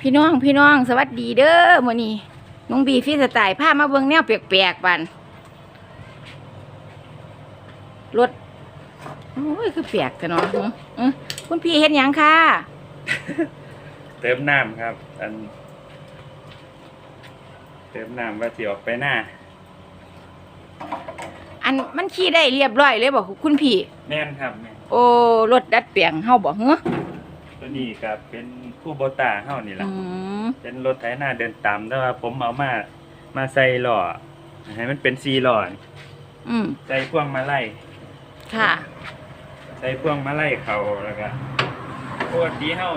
พี่น้องพี่น้องสวัสดีเด้อมื้อนี้น้องบีฟรีสไตล์พามาเบิ่งแนวแปลกๆบันรถโอ้ยคือแปลกกันเนาะอื้ออื้อคุณพี่เฮ็ดหยังคะเติมน้ำครับ อัน เติมน้ำว่าสิออกไปหน้า อันมันขี่ได้เรียบร้อยเลยบ่คุณพี่ แม่นครับแม่นโอ้รถดัดแปลงเฮาบ่เหรอ ตัวนี้ก็เป็นคู่โบตาเฮานี่แหละอืมเป็นรถไถนาเดินตามแต่ว่าผมเอามา มาใส่ล้อให้มันเป็นซีล้อนี่อืมใส่พ่วงมาไล่ค่ะ ใส่พ่วงมาไล่เขาแล้วก็ปกติเฮา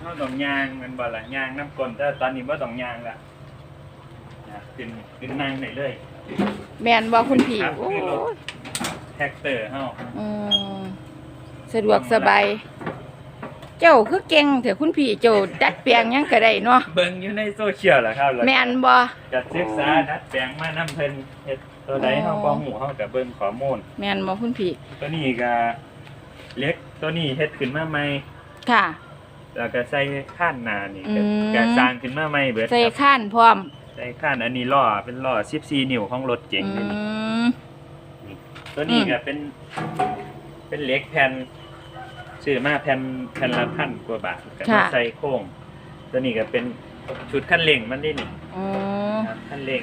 เฮาต้องยางแมันบ่ล่ะยางน้ำกลนแต่ตอนนี้บ่ต้องยางละนะเป็นเป็นนางได้เลย แม่นบ่คุณพี่ครับ โอ้คือรถยแท็กเตอร์เฮาอืมสะดวกสบาย เจ้าคือเก่งแต่คุณพี่เจ้าดัดแปลงหยังก็ได้เนาะเบิ่งอยู่ในโซเชียลแหละครับล้วก็แม่นบ่ก็ศึกษาดัดแปลงมานํเพิ่นเฮ็ดตัวใดอ๋อ เฮาบ่ฮู้เฮาก็เบิ่งข้อมูล แม่นบ่คุณพี่ตัวนี้ก็เล็กตัวนี้เฮ็ดขึ้นมาใหม่ค่ะ แล้วก็ใส่ข้านหน้านี่ก็อืม ก็สร้างขึ้นมาใหม่เบิดใส่ครับข้านพร้อมใส่ข้านอันนี้ล้อเป็นล้อ14 นิ้วของรถเก๋งอืนี่ม ตัวนี้อืม ก็เป็น เป็นเหล็กแผ่น ซื้อมาแผ่นแผ่นละพันกว่าบาทก็มาใส่โค้ง ตัวนี้ก็เป็นชุดคันเร่งมันนี่นี่อ๋อครับคันเร่ง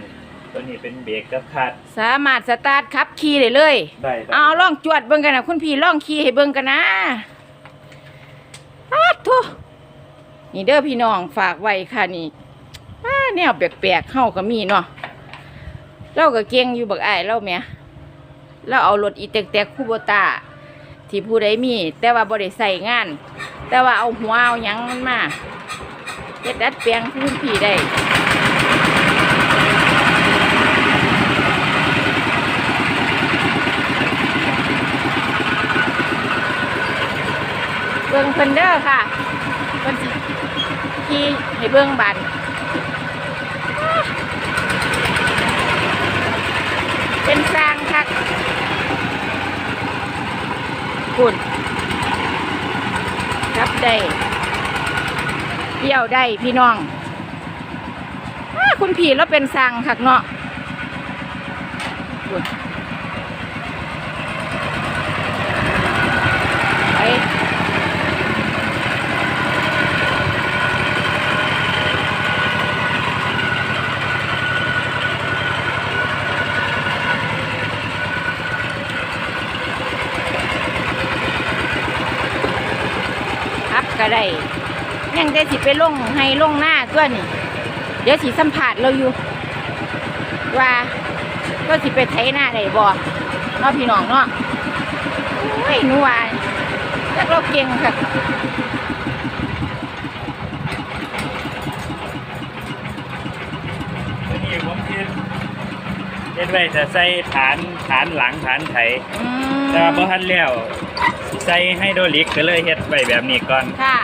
ตัวนี้เป็นเบรกกับคลัดสามารถสตาร์ทขับขี่ได้เลย ได้ได้เอาลองจวดเบิ่งกันนะคุณพี่ลองขี่ให้เบิ่งกันนะอาทุนี่เด้อพี่น้องฝากไว้ค่ะนี่อ้าแนวแปลกๆเฮาก็มีเนาะเราก็เก่งอยู่บักอ้ายเราแหมเราเอารถอีแตกๆคูโบตา ที่ผู้ใดมี แต่ว่าบ่ได้ใส่งาน แต่ว่าเอาหัวเอาหยังมันมาเฮ็ดดัดแปลงให้คุณพี่ได้เบิ่งเพิ่นเด้อค่ะเพิ่นสิขี่ให้เบิ่งบันเป็นสร้าง คุณคุณรับได้เที่ยวได้พี่น้องอคุณพี่เราเป็นสังคักเนาะคุณ ได้ยังได้สิไปลงให้ลงหน้าตัวนี่เดี๋ยวสิสัมผัสเราอยู่ ว่าก็สิไปไถหน้าได้บ่เนาะพี่น้องเนาะโอ้ยหนูว่าจักเราเก่งค่ะตัวนี้ผมเฮ็ดเฮ็ดไว้จะใส่ฐานฐานหลังฐานไถอืมแต่ว่าบ่ทันแล้ว ใส่ไฮโดรลิกก็เลยเฮ็ดไว้แบบนี้ก่อน ค่ะ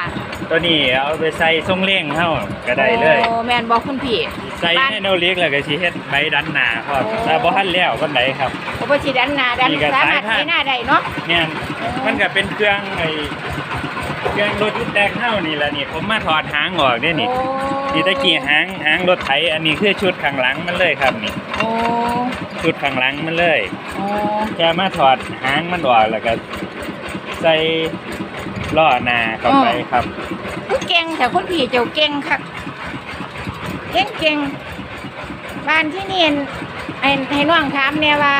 ตัวนี้เอาไปใส่ทรงเร่งเฮาก็ได้เลยโอ้แมนบอกคุณพี่ ใส่ไฮโดรลิกแล้วก็สิเฮ็ดใบดันหน้าพร้อมโอ้แต่บ่ทันแล้วปานใดครับโอ้ปชิดันหนาดันนี่ก็สามารถสายใช้พานหน้าได้เนาะเนี่ยมันก็เป็นเครื่องไอ้เครื่องรถอีแตกเฮานี่แหละนี่ผมมาถอดหางออกเด้นี่โอ้นี่ตะกี้หางหางรถไถอันนี้คือชุดข้างหลังมันเลยครับนี่โอ้ชุดข้างหลังมันเลยโอ้แค่มาถอดหางมันออกแล้วก็ ใส่ล้อหน้าเข้าไปครับคือเก่งแต่คุณพี่เจ้าเก่งค่ะเก่งเก่งบ้านที่นี่ไอ้ให้น้องถามเนี่ยว่า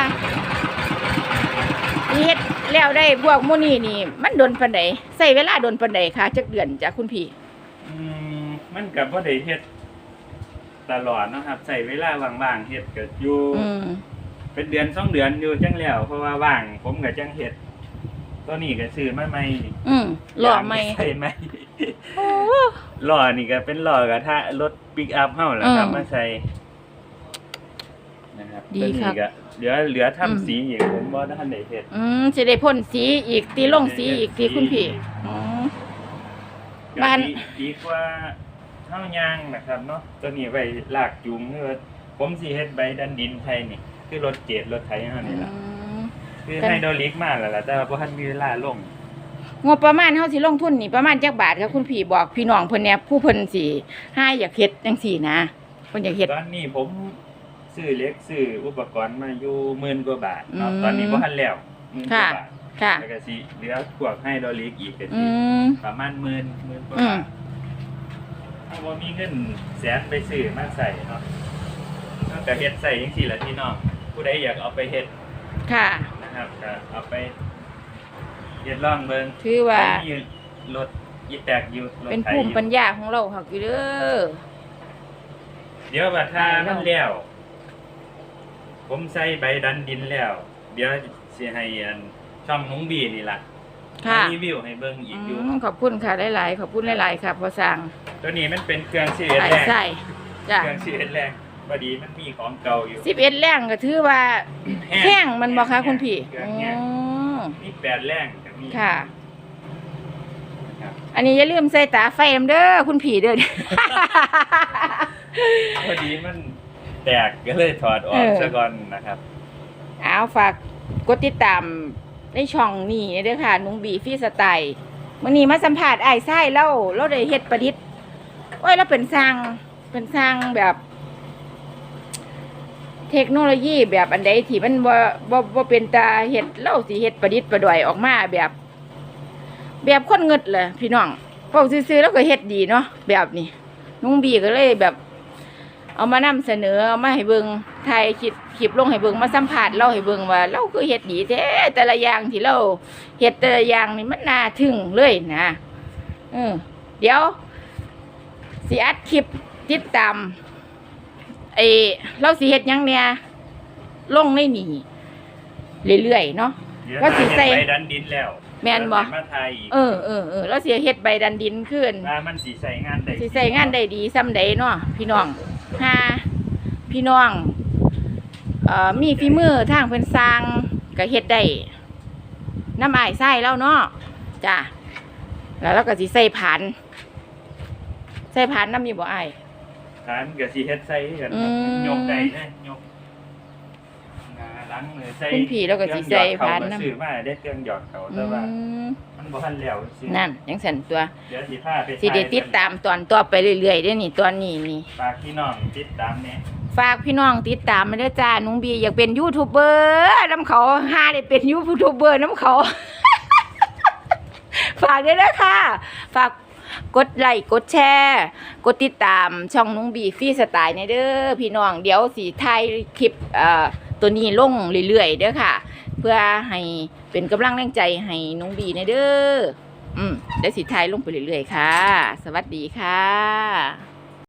เฮ็ดแล้วได้พวกหมูนี่นี่ มันโดนปันใดใส่เวลาโดนปันใดคะจักเดือนจากคุณพี่อืมมันกับว่าได้เฮ็ดตลอดเนาะครับใส่เวลาว่างๆเฮ็ดก็อยู่อืมเป็นเดือนสองเดือนอยู่จังแล้วเพราะว่าว่าง ผมก็จังเฮ็ด ตัวนี้ก็ซื้อมาใหม่นี่อืมหล่อไหมยางใส่ไหมโอ้ล้อนี่ก็เป็นล้อกระทะรถปิกอัพเฮาแหล้วครับอืมมาใส่นะครับดีตัวนี้ครับก็เหลือเหลือทำอืมสีอีกผมบ่ทันได้เฮ็ดอืมสิได้พ่นสีอีกตีลงสีอีกตีคุณพี่อ๋อบ้านก็ดีดีกว่าเฮายางนะครับเนาะตัวนี้ไว้ลากจูงเนื้อผมสิเฮ็ดใบดันดินไทยนี่ คือรถเกตรถไถเฮานี่ล่ะอืม คือกันไฮโดรลิกมาแล้วล่ะแต่ว่าบ่ทันมีเวลาลง งบประมาณเฮาสิลงทุนนี่ประมาณจักบาทครับคุณพี่บอกพี่น้องเพิ่นแหน่ผู้เพิ่นสิให้อยากเฮ็ดจังซี่นะเพิ่นอยากเฮ็ด ตอนนี้ผมซื้อเหล็กซื้ออุปกรณ์มาอยู่หมื่นกว่าบาทเนาะอืมตอนนี้บ่ทันแล้วหมื่นกว่าค่ะ บาทค่ะ แล้วก็สิเหลือพวกให้ดอลลิกอีกก็อืสิม ประมาณหมื่นหมื่นกว่าอืม บาทถ้าบ่มีเงินแสนไปซื้อมาใส่เนาะนอกจากเฮ็ดใส่จังซี่ล่ะพี่น้องผู้ใดอยากเอาไปเฮ็ด ค่ะ นะครับก็เอาไปเฮ็ดลองเบิ่งถือว่ามีรถอีแตกอยู่รถเป็นไถภูมิอยู่ปัญญาของเราค่ะอยู่เด้อ เดี๋ยวบัดถ้าไปแล้วมันแล้ว ผมใส่ใบดันดินแล้ว เดี๋ยวสิให้อันช่องนุ้งบีนี่ล่ะค่ะ มารีวิวให้เบิ่งอีกอยู่อืมขอบคุณค่ะหลายๆ ขอบคุณหลายๆค่ะพอสั่งตัวนี้มันเป็นเครื่องชีเอ็ดใส่แรงใส่จ้ะ เครื่องชีเอ็ดแรง พอดีมันมีของเก่าอยู่สิบเอ็ดแรงก็ถือว่าแข้งมันบอกค่ะคุณพี่เครื่อ๋องแห้งอมีแปดแรงก็มีค่ะครับอันนี้อย่าลืมใส่ตาไฟนำเด้อคุณพี่เด้อพอดีมันแตกก็เลยถอดออกเออซะก่อนนะครับเอาฝากกดติดตามในช่องนี้เด้อค่ะ นุ้งบีฟี่สไตล์มื่อนี้มาสัมผัสไอ้ายไส้เล่าเราได้เฮ็ดประดิษฐ์โอ้ยเราเป็นสร้างเป็นสร้างแบบ เทคโนโลยีแบบอันใดที่มันบ่บ่บ่เป็นตาเฮ็ดเล่าสิเฮ็ดประดิษฐ์ประดอยออกมาแบบ แบบคนเงิดเลยพี่น้องเป้าซื่อๆแล้วก็เฮ็ดดีเนาะแบบนี้นุ้งบีก็เลยแบบ เอามานำเสนอเอามาให้เบิงไทยคลิปคลิปลงให้เบิงมาสัมผัสเราให้เบิงว่าเราคือเฮ็ดดีแท้แต่ละอย่างที่เราเฮ็ดแต่ละอย่างนี่มันน่าทึ่งเลยนะเออเดี๋ยวสิอัดคลิปติดตาม ไอเราสิเฮ็ดหยังเนี่ยลงในนี่เรื่อยๆเนาะเดี๋ยวว่าสิใส่ใบดันดินแล้วแม่นบ่เดี๋ยวสิมาไทยอีกเออเออเออเราสิเฮ็ดใบดันดินขึ้น ว่ามันสิใส่งานได้สิใส่งานได้ดีซ้ำใดเนาะพี่น้องห้าพี่น้องเอ่อมีฝีมือทางเพิ่นสร้างก็เฮ็ดได้น้ำอายไส้แล้วเนาะจ้ะแล้วเราก็สิใส่ผานใส่ผานน้ำมีบ่อาย ฐานกับสีเฮ็ดใส่กันอืม ยกได้นะยกหน้าหลังเลยใส่คุณพี่แล้วก็สิใส่ผานเครื่องหยอดน้ำเขาก็ซื้อมาได้เครื่องหยอดเขาอืแต่ว่ามมันบ่ทันแล้วซื้อนั่นยังสั่นตัวเดี๋ยวสิพาไปสิได้ติดตามตอนต่อไปเรื่อยๆเด้อนี่ตอนนี้นี่ ฝากพี่น้องติดตามเนี่ยฝากพี่น้องติดตามมาด้วยจ้านุ้งบีอยากเป็นยูทูบเบอร์น้ำเขาห้าได้เป็นยูทูบเบอร์น้ำเขา ฝากด้วยนะค่ะฝาก กดไลค์กดแชร์กดติดตามช่องนุ้งบีฟรีสไตล์ในเด้อพี่น้องเดี๋ยวสีไทยคลิปเอ่อตัวนี้ลงเรื่อยๆเด้อค่ะ เพื่อให้เป็นกำลังแรงใจให้นุ้งบีในเด้ออืมเดี๋ยวสีไทยลงไปเรื่อยๆค่ะ สวัสดีค่ะ